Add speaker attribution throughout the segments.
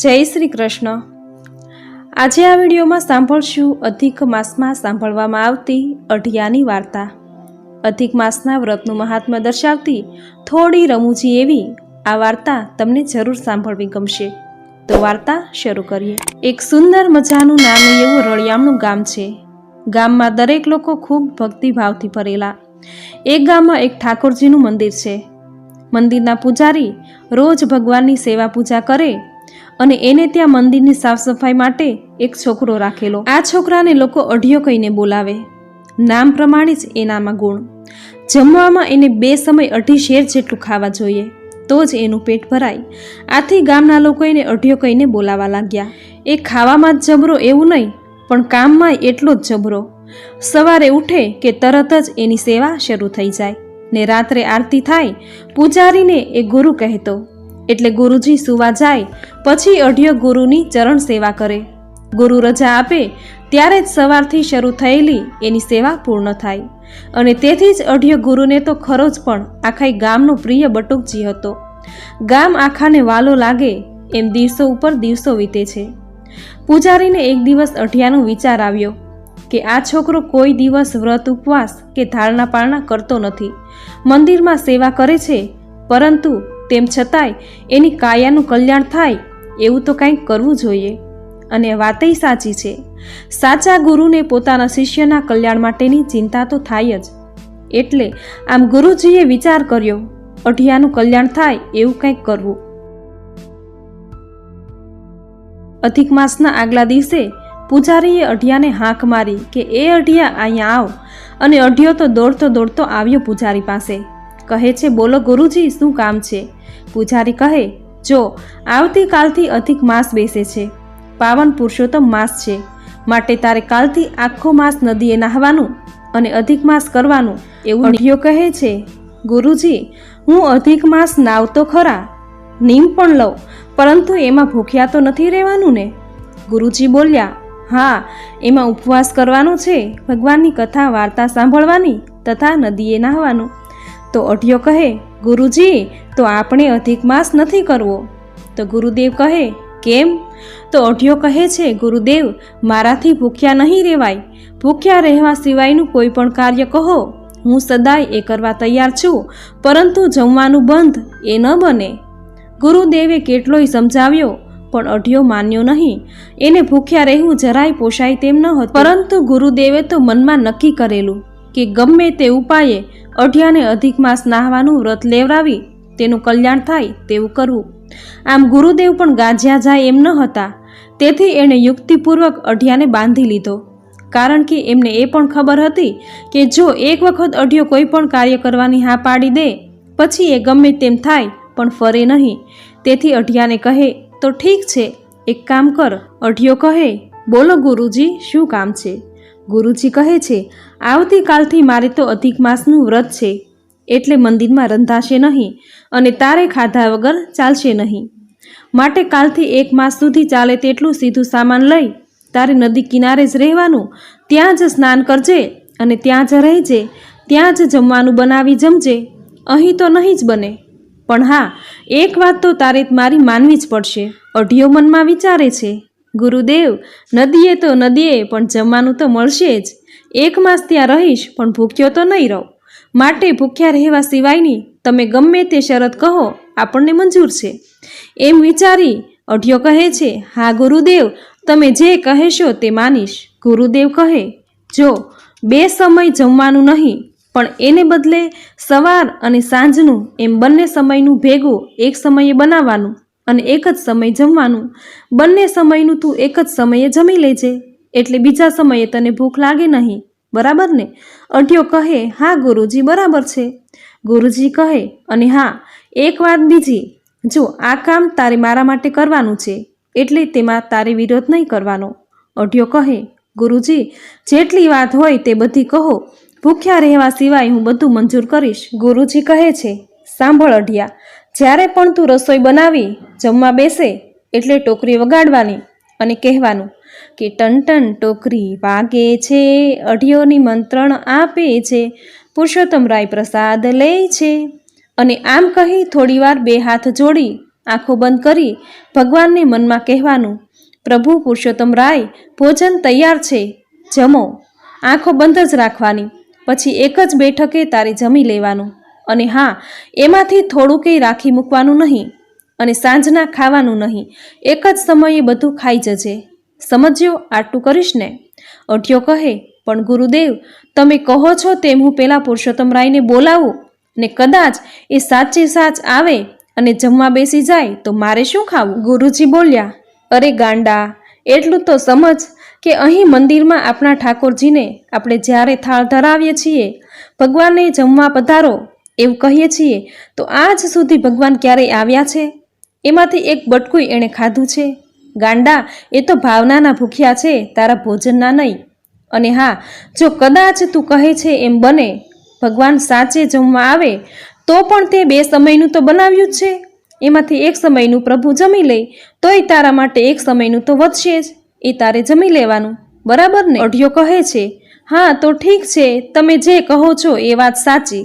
Speaker 1: જય શ્રી કૃષ્ણ. આજે આ વિડીયોમાં સાંભળશું અધિક માસમાં સાંભળવામાં આવતી અઢિયાની વાર્તા. અધિક માસના વ્રતનું મહાત્મ્ય દર્શાવતી થોડી રમૂજી એવી આ વાર્તા તમને જરૂર સાંભળવી ગમશે. તો વાર્તા શરૂ કરીએ. એક સુંદર મજાનું નાનું એવું રળિયામણું ગામ છે. ગામમાં દરેક લોકો ખૂબ ભક્તિભાવથી ભરેલા. એક ગામમાં એક ઠાકોરજીનું મંદિર છે. મંદિરના પૂજારી રોજ ભગવાનની સેવા પૂજા કરે અને એને ત્યાં મંદિરની સાફ સફાઈ માટે એક છોકરો રાખેલો. આ છોકરાને લોકો અઢિયો કહીને બોલાવે. નામ પ્રમાણે જ એનામાં ગુણ. જમવામાં એને બે સમય અઢી શેર જેટલું ખાવા જોઈએ. તો જ એનું પેટ ભરાય. આથી ગામના લોકો એને અઢિયો કહીને બોલાવા લાગ્યા. એ ખાવામાં જ જબરો એવું નહીં, પણ કામમાં એટલો જ જબરો. સવારે ઉઠે કે તરત જ એની સેવા શરૂ થઈ જાય ને રાત્રે આરતી થાય, પૂજારીને એ ગુરુ કહેતો એટલે ગુરુજી સુવા જાય, પછી અઢ્ય ગુરુની ચરણ સેવા કરે. ગુરુ રજા આપે, ત્યારે જ સવારથી શરૂ થયેલી એની સેવા પૂર્ણ થાય. અને તેથી જ અઢ્ય ગુરુને તો ખરો જ પણ આખાય ગામનો પ્રિય બટુકજી હતો. ગામ આખાને વાલો લાગે, એમ દિવસો ઉપર દિવસો વીતે છે. પૂજારીને એક દિવસ અઢિયાનો વિચાર આવ્યો, કે આ છોકરો કોઈ દિવસ વ્રત ઉપવાસ કે ધારણા પારણા કરતો નથી. મંદિરમાં સેવા કરે છે, પરંતુ તેમ છતાંય એની કાયાનું કલ્યાણ થાય એવું તો કંઈક કરવું જોઈએ. અને વાતય સાચી છે. સાચા ગુરુને પોતાના શિષ્યના કલ્યાણ માટેની ચિંતા તો થાય જ. એટલે આમ ગુરુજીએ વિચાર કર્યો, અઢિયાનું કલ્યાણ થાય એવું કંઈક કરવું. અધિક માસના આગલા દિવસે પૂજારીએ અઢિયાને હાંક મારી કે, એ અઢિયા, અહીંયા આવ. અને અઢિયો તો દોડતો દોડતો આવ્યો પૂજારી પાસે. કહે છે બોલો ગુરુજી શું કામ છે? પૂજારી કહે જો આવતીકાલથી અધિક માસ બેસે છે. પાવન પુરુષોત્તમ માસ છે. માટે તારે કાલથી આખો માસ નદીએ નાહવાનું અને અધિક માસ કરવાનું. એવું અઢિયો કહે છે ગુરુજી હું અધિક માસ નાવતો ખરા નીમ પણ લઉં પરંતુ એમાં ભૂખ્યા તો નથી રહેવાનું ને? ગુરુજી બોલ્યા હા એમાં ઉપવાસ કરવાનો છે ભગવાનની કથા વાર્તા સાંભળવાની તથા નદીએ નાહવાનું. તો અઢિયો કહે, ગુરુજી, તો આપણે અધિક માસ નથી કરવો. તો ગુરુદેવ કહે, કેમ? તો અઢિયો કહે છે, ગુરુદેવ, મારાથી ભૂખ્યા નહીં રહેવાય ભૂખ્યા રહેવા સિવાયનું કોઈ પણ કાર્ય કહો. હું સદાય એ કરવા તૈયાર છું, પરંતુ જમવાનું બંધ એ ન બને. ગુરુદેવે કેટલોય સમજાવ્યો, પણ અઢિયો માન્યો નહીં. એને ભૂખ્યા રહેવું જરાય પોષાય તેમ ન હતું. પરંતુ ગુરુદેવે તો મનમાં નક્કી કરેલું કે ગમે તે ઉપાયે અઢિયાને અધિક માસ નાહવાનું વ્રત લેવડાવી તેનું કલ્યાણ થાય તેવું કરવું. આમ ગુરુદેવ પણ ગાજ્યા જાય એમ ન હતા. તેથી એણે યુક્તિપૂર્વક અઢિયાને બાંધી લીધો. કારણ કે એમને એ પણ ખબર હતી કે જો એક વખત અઢિયો કોઈ પણ કાર્ય કરવાની હા પાડી દે, પછી એ ગમે તેમ થાય, પણ ફરે નહીં. તેથી અઢિયાને કહે, તો ઠીક છે, એક કામ કર. અઢિયો કહે, બોલો ગુરુજી, શું કામ છે? ગુરુજી કહે છે, આવતીકાલથી મારે તો અધિક માસનું વ્રત છે, એટલે મંદિરમાં રંધાશે નહીં અને તારે ખાધા વગર ચાલશે નહીં. માટે કાલથી એક માસ સુધી ચાલે તેટલું સીધું સામાન લઈ, તારે નદી કિનારે જ રહેવાનું, ત્યાં જ સ્નાન કરજે અને ત્યાં જ રહેજે, ત્યાં જ જમવાનું બનાવી જમજે, અહીં તો નહીં જ બને. પણ હા, એક વાત તો તારે મારી માનવી જ પડશે. અઢિયો મનમાં વિચારે છે. ગુરુદેવ, નદીએ તો નદીએ, પણ જમવાનું તો મળશે જ. એક માસ ત્યાં રહીશ, પણ ભૂખ્યો તો નહીં રહો. માટે ભૂખ્યા રહેવા સિવાયની તમે ગમે તે શરત કહો, આપણને મંજૂર છે. એમ વિચારી અઢિયો કહે છે, હા, ગુરુદેવ, તમે જે કહેશો તે માનીશ. ગુરુદેવ કહે, જો, બે સમય જમવાનું નહીં, પણ એને બદલે સવાર અને સાંજનું એમ બંને સમયનું ભેગું એક સમયે બનાવવાનું. અને એક જ સમય જમવાનું. બંને સમયનું તું એક જ સમયે જમી લેજે. એટલે બીજા સમયે તને ભૂખ લાગે નહીં. બરાબર ને? અઢિયો કહે, હા, ગુરુજી, બરાબર છે. ગુરુજી કહે, અને હા, એક વાત બીજી. જો, આ કામ તારે મારા માટે કરવાનું છે, એટલે તેમાં તારે વિરોધ નહીં કરવાનો. અઢિયો કહે, ગુરુજી, જેટલી વાત હોય તે બધી કહો. ભૂખ્યા રહેવા સિવાય હું બધું મંજૂર કરીશ. ગુરુજી કહે છે, સાંભળ અઢિયા. જ્યારે પણ તું રસોઈ બનાવી, જમવા બેસે, એટલે ટોકરી વગાડવાની અને કહેવાનું કે ટન ટોકરી વાગે છે અઢિયોની મંત્રણ આપે છે, પુરુષોત્તમ રાય પ્રસાદ લે છે. અને આમ કહી થોડીવાર બે હાથ જોડી આંખો બંધ કરી ભગવાનને મનમાં કહેવાનું, પ્રભુ પુરુષોત્તમ રાય, ભોજન તૈયાર છે, જમો. આંખો બંધ જ રાખવાની, પછી એક જ બેઠકે તારે જમી લેવાનું. અને હા, એમાંથી થોડું કંઈ રાખી મૂકવાનું નહીં અને સાંજના ખાવાનું નહીં. એક જ સમયે બધું ખાઈ જજે. સમજ્યો? આટલું કરીશ ને? અઢિયો કહે, પણ ગુરુદેવ, તમે કહો છો તેમ હું પેલા પુરુષોત્તમ રાયને બોલાવું ને કદાચ એ સાચે સાચ આવે અને જમવા બેસી જાય તો મારે શું ખાવું? ગુરુજી બોલ્યા, અરે ગાંડા, એટલું તો સમજ કે અહીં મંદિરમાં આપણા ઠાકોરજીને આપણે જ્યારે થાળ ધરાવીએ છીએ, ભગવાનને જમવા પધારો એવું કહીએ છીએ, તો આજ સુધી ભગવાન ક્યારેય આવ્યા છે? એમાંથી એક બટકું એણે ખાધું છે. ગાંડા, એ તો ભાવનાના ભૂખ્યા છે, તારા ભોજનના નહીં. અને હા, જો કદાચ તું કહે છે એમ બને, ભગવાન સાચે જમવા આવે, તો પણ તે બે સમયનું તો બનાવ્યું જ છે. એમાંથી એક સમયનું પ્રભુ જમી લે, તોય તારા માટે એક સમયનું તો વધશે જ. એ તારે જમી લેવાનું, બરાબર ને? અઢિયો કહે છે, હા, તો ઠીક છે, તમે જે કહો છો એ વાત સાચી.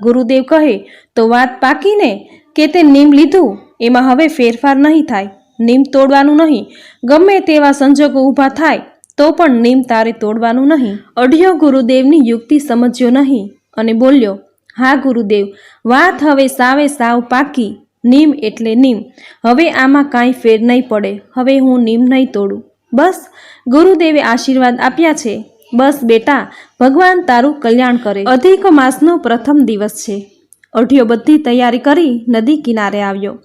Speaker 1: ગુરુદેવ કહે, તો વાત પાકીને કે તે નીમ લીધું? એમાં હવે ફેરફાર નહીં થાય. નીમ તોડવાનું નહીં. ગમે તેવા સંજોગો ઊભા થાય, તો પણ નીમ તારે તોડવાનું નહીં. અઢિયો ગુરુદેવની યુક્તિ સમજ્યો નહીં અને બોલ્યો, હા ગુરુદેવ, વાત હવે સાવે સાવ પાકી. નીમ એટલે નીમ. હવે આમાં કાંઈ ફેર નહીં પડે. હવે હું નીમ નહીં તોડું. બસ, ગુરુદેવે આશીર્વાદ આપ્યા છે. બસ બેટા, ભગવાન તારું કલ્યાણ કરે. અધિક માસનો પ્રથમ દિવસ છે. અઢિયો બધી તૈયારી કરી નદી કિનારે આવ્યો.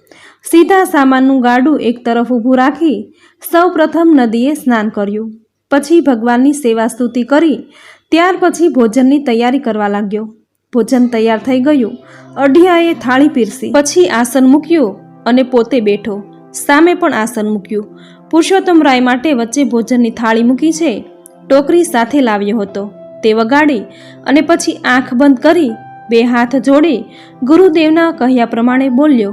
Speaker 1: સીધા સામાનનું ગાડું એક તરફ ઊભું રાખી સૌ પ્રથમ નદીએ સ્નાન કર્યું. પછી ભગવાનની સેવા સ્તુતિ કરી, ત્યાર પછી ભોજનની તૈયારી કરવા લાગ્યો. ભોજન તૈયાર થઈ ગયું. અઢિયાએ થાળી પીરસી. પછી આસન મૂક્યું અને પોતે બેઠો. સામે પણ આસન મૂક્યું. પુરુષોત્તમ રાય માટે વચ્ચે ભોજનની થાળી મૂકી છે. ટોકરી સાથે લાવ્યો હતો. તે વગાડી અને પછી આંખ બંધ કરી બે હાથ જોડી ગુરુદેવના કહ્યા પ્રમાણે બોલ્યો,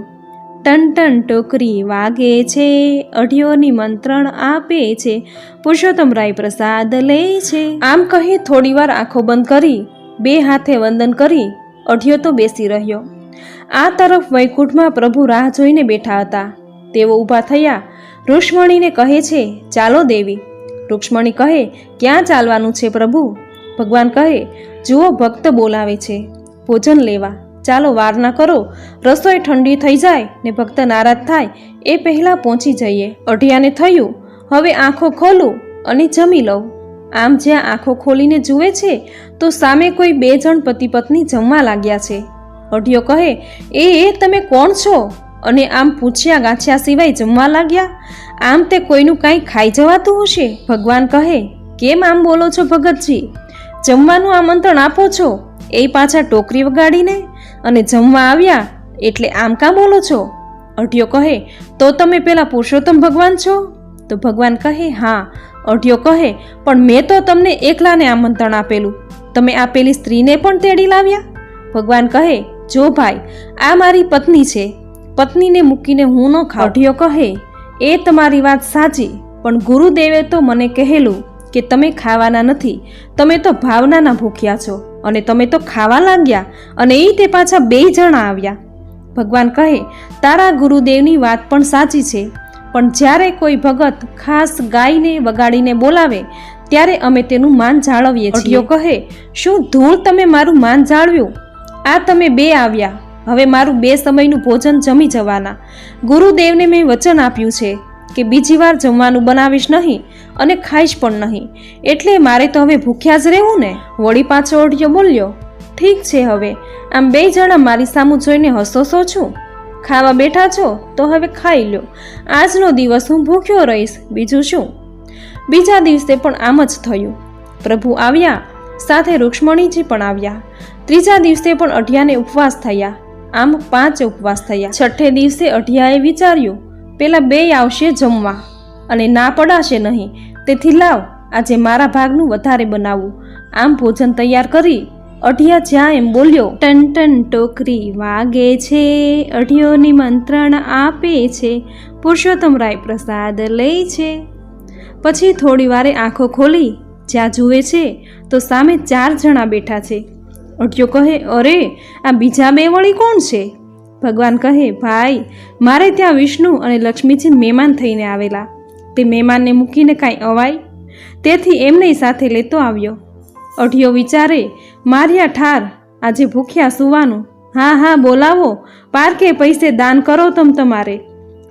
Speaker 1: ટન ટન ટોકરી વાગે છે, અઢિયો નિમંત્રણ આપે છે, પુરુષોત્તમ રાય પ્રસાદ લે છે. આમ કહી થોડીવાર આંખો બંધ કરી, બે હાથે વંદન કરી, અઢિયો તો બેસી રહ્યો. આ તરફ વૈકુંઠમાં પ્રભુ રાહ જોઈને બેઠા હતા. તેઓ ઊભા થયા. રુક્ષ્મણીને કહે છે, ચાલો દેવી રૂક્ષ્મણી કહે, ક્યાં ચાલવાનું છે પ્રભુ? ભગવાન કહે, જુઓ, ભક્ત બોલાવે છે. ભોજન લેવા. ચાલો વાર ના કરો. રસોઈ ઠંડી થઈ જાય ને ભક્ત નારાજ થાય. એ પહેલાં પહોંચી જઈએ. અઢિયાને થયું. હવે આંખો ખોલું અને જમી લઉં. આમ જ્યાં આંખો ખોલીને જુએ છે, તો સામે કોઈ બે જણ પતિ પત્ની જમવા લાગ્યા છે. અઢિયો કહે, એ તમે કોણ છો? અને આમ પૂછ્યા ગાંછ્યા સિવાય જમવા લાગ્યા. આમ તે કોઈનું કાંઈ ખાઈ જવાતું હશે? ભગવાન કહે, કેમ આમ બોલો છો ભગતજી? જમવાનું આમંત્રણ આપો છો? એ પાછા ટોકરી વગાડીને અને જમવા આવ્યા, એટલે આમ કાં બોલો છો? અઢિયો કહે, તો તમે પેલા પુરુષોત્તમ ભગવાન છો? તો ભગવાન કહે, હા. અઢિયો કહે, પણ મેં તો તમને એકલાને આમંત્રણ આપેલું. તમે આ પેલી સ્ત્રીને પણ તેડી લાવ્યા? ભગવાન કહે, જો ભાઈ, આ મારી પત્ની છે. પત્નીને મૂકીને હું ન ખાઢિયો કહે એ તમારી વાત સાચી પણ ગુરુદેવે તો મને કહેલું કે તમે ખાવાના નથી તમે તો ભાવનાના ભૂખ્યા છો અને તમે તો ખાવા લાગ્યા અને એ તે પાછા બે જણા આવ્યા. ભગવાન કહે તારા ગુરુદેવની વાત પણ સાચી છે પણ જ્યારે કોઈ ભગત ખાસ ગાયને વગાડીને બોલાવે ત્યારે અમે તેનું માન જાળવીએ છીએ. કહે શું ધૂળ તમે મારું માન જાળવ્યું? આ તમે બે આવ્યા. હવે મારું બે સમયનું ભોજન જમી જવાના. ગુરુદેવને મેં વચન આપ્યું છે કે બીજી વાર જમવાનું બનાવીશ નહીં અને ખાઈશ પણ નહીં. એટલે મારે તો હવે ભૂખ્યા જ રહેવું ને? વળી પાછો અઢિયો બોલ્યો, ઠીક છે હવે, આમ બે જણા મારી સામું જોઈને હસો છો છું? ખાવા બેઠા છો તો હવે ખાઈ લો. આજનો દિવસ હું ભૂખ્યો રહીશ, બીજું શું? બીજા દિવસે પણ આમ જ થયું. પ્રભુ આવ્યા, સાથે રૂક્ષ્મણીજી પણ આવ્યા. ત્રીજા દિવસે પણ અઢિયાને ઉપવાસ થયા. આમ પાંચ ઉપવાસ થયા. છઠ્ઠે દિવસે અઢિયાએ વિચાર્યું, પેલા બે આવશે જમવા અને ના પડાશે નહીં. તેથી લાવ, આજે મારા ભાગનું વધારે બનાવવું આમ ભોજન તૈયાર કરી અઢિયા જ્યાં એમ બોલ્યો, ટન ટન ટોકરી વાગે છે, અઢિયો નિમંત્રણ આપે છે, પુરુષોત્તમ રાય પ્રસાદ લે છે. પછી થોડી વારે આંખો ખોલી, જ્યાં જુએ છે, તો સામે ચાર જણા બેઠા છે. અઢિયો કહે, અરે, આ બીજા બે વળી કોણ છે? ભગવાન કહે, ભાઈ, મારે ત્યાં વિષ્ણુ અને લક્ષ્મીજી મહેમાન થઈને આવેલા. તે મહેમાનને મૂકીને કાંઈ અવાય? તેથી એમને સાથે લેતો આવ્યો. અઢિયો વિચારે, માર્યા ઠાર, આજે ભૂખ્યા સુવાનું. હા હા, બોલાવો. પારકે પૈસે દાન કરો તમ તમારે.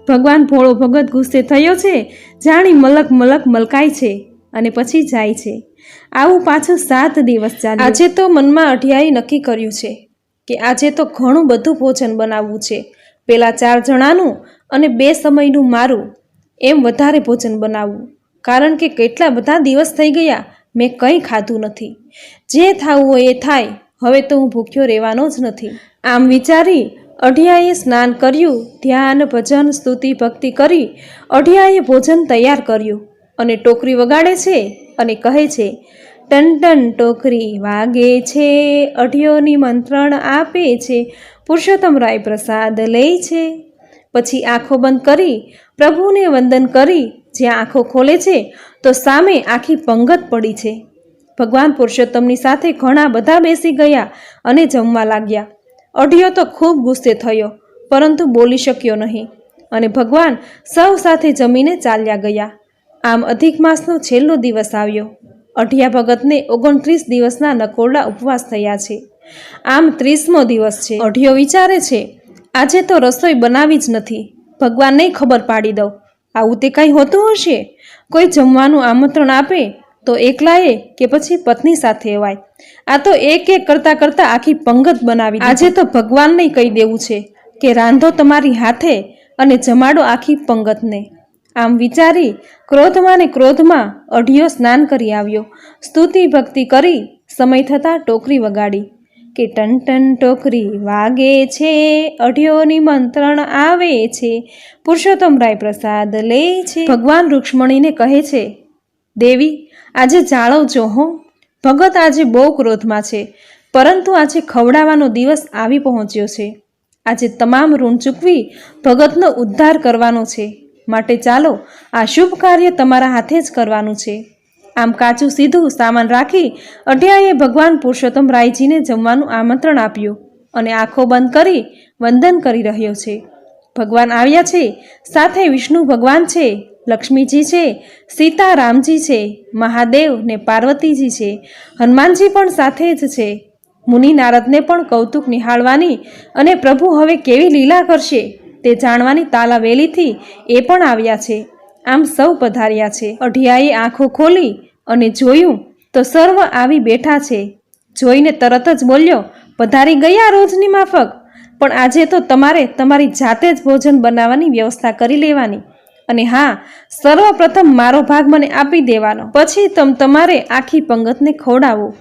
Speaker 1: ભગવાન ભોળો ભગત ગુસ્સે થયો છે, જાણી મલક મલક મલકાય છે અને પછી જાય છે. આવું પાછું સાત દિવસ ચાલે આજે તો મનમાં અઢિયાએ નક્કી કર્યું છે કે આજે તો ઘણું બધું ભોજન બનાવવું છે. પેલા ચાર જણાનું અને બે સમયનું મારું એમ વધારે ભોજન બનાવવું. કારણ કે કેટલા બધા દિવસ થઈ ગયા મેં કંઈ ખાધું નથી. જે થવું હોય એ થાય. હવે તો હું ભૂખ્યો રહેવાનો જ નથી. આમ વિચારી અઢિયાએ સ્નાન કર્યું, ધ્યાન, ભજન, સ્તુતિ, ભક્તિ કરી અઢિયાએ ભોજન તૈયાર કર્યું. અને ટોકરી વગાડે છે અને કહે છે, ટન ટન ટોકરી વાગે છે અઢિયો મંત્રણ આપે છે, પુરુષોત્તમ રાય પ્રસાદ લે છે. પછી આંખો બંધ કરી, પ્રભુને વંદન કરી, જ્યાં આંખો ખોલે છે, તો સામે આખી પંગત પડી છે. ભગવાન પુરુષોત્તમની સાથે ઘણા બધા બેસી ગયા અને જમવા લાગ્યા. અઢિયો તો ખૂબ ગુસ્સે થયો, પરંતુ બોલી શક્યો નહીં. અને ભગવાન સૌ સાથે જમીને ચાલ્યા ગયા. આમ અધિક માસનો છેલ્લો દિવસ આવ્યો. અઢિયા ભગતને ઓગણત્રીસ દિવસના નકોરડા ઉપવાસ થયા છે. આમ ત્રીસમો દિવસ છે. અઢિયો વિચારે છે, આજે તો રસોઈ બનાવી જ નથી. ભગવાનને ખબર પાડી દઉં. આવું તે કાંઈ હોતું હશે? કોઈ જમવાનું આમંત્રણ આપે? તો એકલાએ કે પછી પત્ની સાથે અવાય? આ તો એક એક કરતાં કરતાં આખી પંગત બનાવી આજે તો ભગવાનને કહી દેવું છે કે રાંધો તમારી હાથે અને જમાડો આખી પંગતને. આમ વિચારી ક્રોધમાં ને ક્રોધમાં અઢિયો સ્નાન કરી આવ્યો. સ્તુતિ ભક્તિ કરી સમય થતાં ટોકરી વગાડી. કે ટન ટન ટોકરી વાગે છે અઢિયોની મંત્રણ આવે છે, પુરુષોત્તમ રાય પ્રસાદ લે છે. ભગવાન રૂક્ષ્મણીને કહે છે, દેવી, આજે જાળવજો હો. ભગત આજે બહુ ક્રોધમાં છે, પરંતુ આજે ખવડાવવાનો દિવસ આવી પહોંચ્યો છે. આજે તમામ ઋણ ચૂકવી ભગતનો ઉદ્ધાર કરવાનો છે. માટે ચાલો આ શુભ કાર્ય તમારા હાથે જ કરવાનું છે. આમ કાચું સીધું સામાન રાખી અઢિયાએ ભગવાન પુરુષોત્તમ રાયજીને જમવાનું આમંત્રણ આપ્યું અને આંખો બંધ કરી વંદન કરી રહ્યો છે. ભગવાન આવ્યા છે, સાથે વિષ્ણુ ભગવાન છે, લક્ષ્મીજી છે સીતારામજી છે, મહાદેવ ને પાર્વતીજી છે, હનુમાનજી પણ સાથે જ છે. મુનિ નારદને પણ કૌતુક નિહાળવાની અને પ્રભુ હવે કેવી લીલા કરશે? તે જાણવાની તાલાવેલીથી એ પણ આવ્યા છે. આમ સૌ પધાર્યા છે. અઢિયાએ આંખો ખોલી અને જોયું તો સર્વ આવી બેઠા છે. જોઈને તરત જ બોલ્યો, પધારી ગયા રોજની માફક. પણ આજે તો તમારે તમારી જાતે જ ભોજન બનાવવાની વ્યવસ્થા કરી લેવાની. અને હા, સર્વપ્રથમ મારો ભાગ મને આપી દેવાનો. પછી તમ તમારે આખી પંગતને ખવડાવો.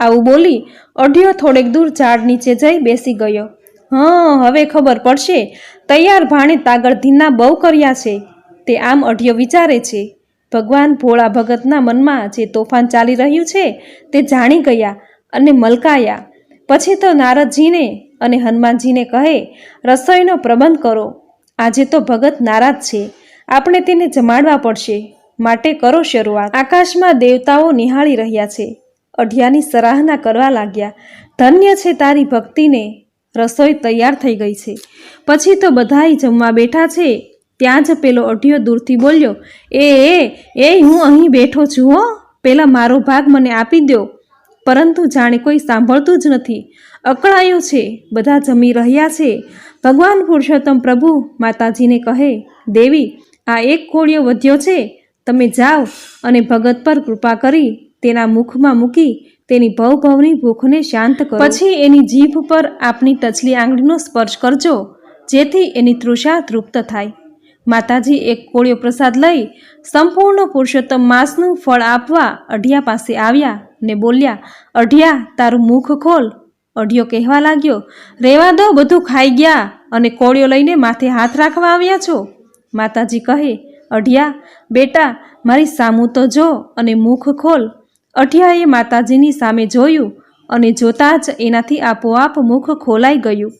Speaker 1: આવું બોલી અઢિયો થોડેક દૂર ઝાડ નીચે જઈ બેસી ગયો. હં, હવે ખબર પડશે. તૈયાર ભાણે તાગળ ધીના બહુ કર્યા છે. તે આમ અઢિયો વિચારે છે, ભગવાન ભોળા ભગતના મનમાં જે તોફાન ચાલી રહ્યું છે, તે જાણી ગયા અને મલકાયા. પછી તો નારદજીને અને હનુમાનજીને કહે, રસોઈનો પ્રબંધ કરો. આજે તો ભગત નારાજ છે. આપણે તેને જમાડવા પડશે. માટે કરો શરૂઆત. આકાશમાં દેવતાઓ નિહાળી રહ્યા છે. અઢિયાની સરાહના કરવા લાગ્યા. ધન્ય છે તારી ભક્તિને. રસોઈ તૈયાર થઈ ગઈ છે. પછી તો બધાય જમવા બેઠા છે. ત્યાં જ પેલો અઢિયો દૂરથી બોલ્યો, એ એ એ, હું અહીં બેઠો છું હો. પેલા મારો ભાગ મને આપી દો પરંતુ જાણે કોઈ સાંભળતું જ નથી. અકળાયું છે. બધા જમી રહ્યા છે. ભગવાન પુરુષોત્તમ પ્રભુ, માતાજીને કહે, દેવી, આ એક કોળિયો વધ્યો છે. તમે જાઓ અને ભગત પર કૃપા કરી તેના મુખમાં મૂકી તેની ભવભવની ભૂખને શાંત કરો. પછી એની જીભ પર આપની ટચલી આંગળીનો સ્પર્શ કરજો, જેથી એની તૃષા તૃપ્ત થાય. માતાજી એક કોળિયો પ્રસાદ લઈ સંપૂર્ણ પુરુષોત્તમ માસનું ફળ આપવા અઢિયા પાસે આવ્યા ને બોલ્યા, અઢિયા, તારું મુખ ખોલ. અઢિયો કહેવા લાગ્યો, રેવા દો, બધું ખાઈ ગયા અને કોળિયો લઈને માથે હાથ રાખવા આવ્યા છો. માતાજી કહે, અઢિયા, બેટા, મારી સામું તો જો અને મુખ ખોલ. અઢિયાએ માતાજીની સામે જોયું અને જોતાં જ એનાથી આપોઆપ મુખ ખોલાઈ ગયું.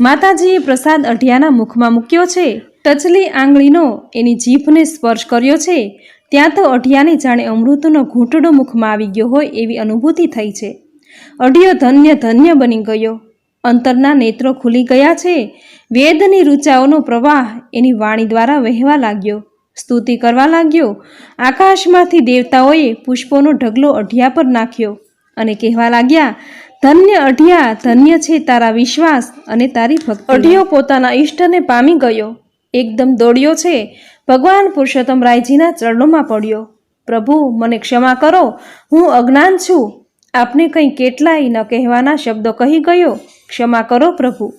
Speaker 1: માતાજીએ પ્રસાદ અઢિયાના મુખમાં મૂક્યો છે. ટચલી આંગળીનો એની જીભને સ્પર્શ કર્યો છે. ત્યાં તો અઢિયાને જાણે અમૃતનો ઘૂંટડો મુખમાં આવી ગયો હોય એવી અનુભૂતિ થઈ છે. અઢિયો ધન્ય ધન્ય બની ગયો. અંતરના નેત્રો ખુલી ગયા છે. વેદની રૂચાઓનો પ્રવાહ એની વાણી દ્વારા વહેવા લાગ્યો. સ્તુતિ કરવા લાગ્યો. આકાશમાંથી દેવતાઓએ પુષ્પોનો ઢગલો અઢિયા પર નાખ્યો અને કહેવા લાગ્યા, ધન્ય અઢિયા, ધન્ય છે તારા વિશ્વાસ અને તારી ભક્તિ. અઢિયો પોતાના ઈષ્ટને પામી ગયો. એકદમ દોડ્યો છે. ભગવાન પુરુષોત્તમ રાયજીના ચરણોમાં પડ્યો. પ્રભુ, મને ક્ષમા કરો. હું અજ્ઞાન છું. આપને કંઈ કેટલાય ન કહેવાના શબ્દો કહી ગયો. ક્ષમા કરો પ્રભુ.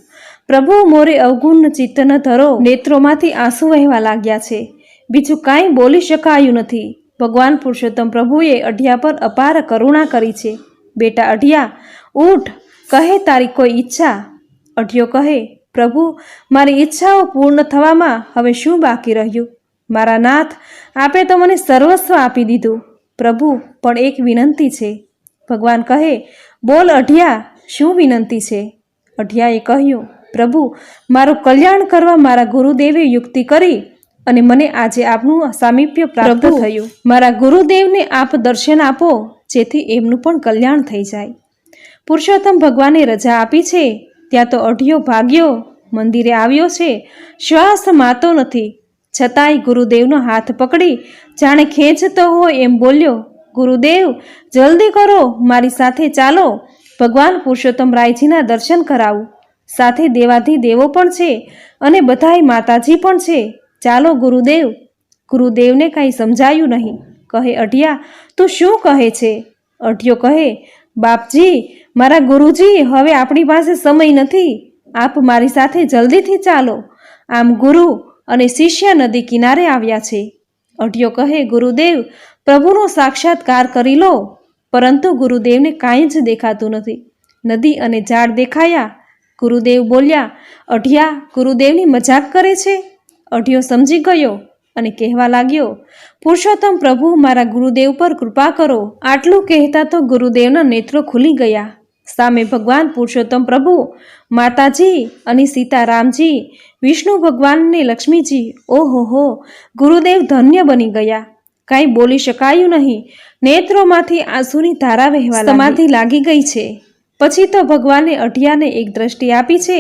Speaker 1: પ્રભુ, મોરે અવગુણ ચિત્ત ન ધરો. નેત્રોમાંથી આંસુ વહેવા લાગ્યા છે. બીજું કાંઈ બોલી શકાયું નથી. ભગવાન પુરુષોત્તમ પ્રભુએ અઢિયા પર અપાર કરુણા કરી છે. બેટા અઢિયા ઊઠ કહે તારી કોઈ ઈચ્છા. અઢિયો કહે, પ્રભુ, મારી ઈચ્છાઓ પૂર્ણ થવામાં હવે શું બાકી રહ્યું? મારા નાથ, આપે તો મને સર્વસ્વ આપી દીધું. પ્રભુ, પણ એક વિનંતી છે. ભગવાન કહે, બોલ અઢિયા, શું વિનંતી છે? અઢિયાએ કહ્યું, પ્રભુ, મારું કલ્યાણ કરવા મારા ગુરુદેવે યુક્તિ કરી અને મને આજે આપનું સામીપ્ય પ્રાપ્ત થયું. મારા ગુરુદેવને આપ દર્શન આપો જેથી એમનું પણ કલ્યાણ થઈ જાય. પુરુષોત્તમ ભગવાને રજા આપી છે. ત્યાં તો અઢિયો ભાગ્યો મંદિરે આવ્યો છે. શ્વાસ માતો નથી. છતાંય ગુરુદેવનો હાથ પકડી જાણે ખેંચતો હોય એમ બોલ્યો ગુરુદેવ જલ્દી કરો મારી સાથે ચાલો. ભગવાન પુરુષોત્તમ રાયજીના દર્શન કરાવું. સાથે દેવાધી દેવો પણ છે અને બધાય માતાજી પણ છે. ચાલો ગુરુદેવ, ગુરુદેવને કાંઈ સમજાયું નહીં. કહે, અઢિયા, તું શું કહે છે? અઢિયો કહે, બાપજી, મારા ગુરુજી, હવે આપણી પાસે સમય નથી. આપ મારી સાથે જલ્દીથી ચાલો. આમ ગુરુ અને શિષ્ય નદી કિનારે આવ્યા છે. અઢિયો કહે, ગુરુદેવ, પ્રભુનો સાક્ષાત્કાર કરી લો. પરંતુ ગુરુદેવને કાંઈ જ દેખાતું નથી. નદી અને ઝાડ દેખાયા. ગુરુદેવ બોલ્યા, અઢિયા, ગુરુદેવની મજાક કરે છે? અઢિયો સમજી ગયો અને કહેવા લાગ્યો પુરુષોત્તમ પ્રભુ મારા ગુરુદેવ પર કૃપા કરો. આટલું કહેતા તો ગુરુદેવના નેત્રો ખુલી ગયા. સામે ભગવાન પુરુષોત્તમ પ્રભુ માતાજી અને સીતારામજી વિષ્ણુ ભગવાન ને લક્ષ્મીજી ઓહો હો ગુરુદેવ ધન્ય બની ગયા. કાંઈ બોલી શકાયું નહીં. નેત્રોમાંથી આંસુની ધારા વહેવા સમાધિ લાગી ગઈ છે. પછી તો ભગવાને અઢિયાને એક દ્રષ્ટિ આપી છે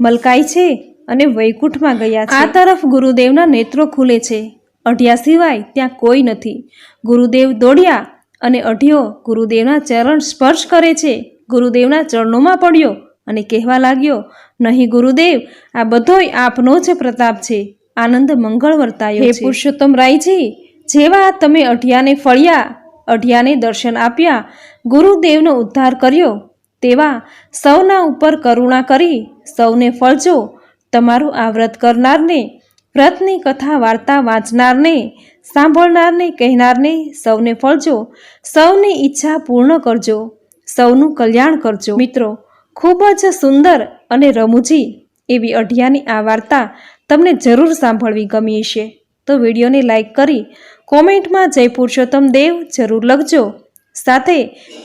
Speaker 1: મલકાઈ છે અને વૈકુંઠમાં ગયા છે. આ તરફ ગુરુદેવના નેત્રો ખુલે છે. અઢિયા સિવાય ત્યાં કોઈ નથી. ગુરુદેવ દોડ્યા અને અઢિયો ગુરુદેવના ચરણ સ્પર્શ કરે છે. ગુરુદેવના ચરણોમાં પડ્યો અને કહેવા લાગ્યો નહીં ગુરુદેવ આ બધોય આપનો જ પ્રતાપ છે. આનંદ મંગળ વર્તાયો હે પુરુષોત્તમ રાયજી જેવા તમે અઢિયાને ફળ્યા અઢિયાને દર્શન આપ્યા ગુરુદેવનો ઉદ્ધાર કર્યો તેવા સૌના ઉપર કરુણા કરી સૌને ફળજો તમારું આ વ્રત કરનારને, વ્રતની કથા વાર્તા વાંચનારને, સાંભળનારને કહેનારને સૌને ફળજો. સૌની ઈચ્છા પૂર્ણ કરજો. સૌનું કલ્યાણ કરજો. મિત્રો, ખૂબ જ સુંદર અને રમૂજી એવી અઢિયાની આ વાર્તા તમને જરૂર સાંભળવી ગમી હશે. તો વિડીયોને લાઇક કરી કોમેન્ટમાં જય પુરુષોત્તમ દેવ જરૂર લખજો. સાથે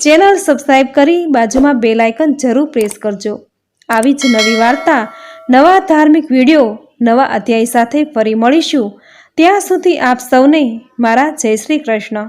Speaker 1: ચેનલ સબસ્ક્રાઈબ કરી બાજુમાં બેલ આઇકન જરૂર પ્રેસ કરજો. આવી જ નવી વાર્તા નવા ધાર્મિક વીડિયો, નવા અધ્યાય સાથે ફરી મળીશું. ત્યાં સુધી આપ સૌને મારા જય શ્રી કૃષ્ણ.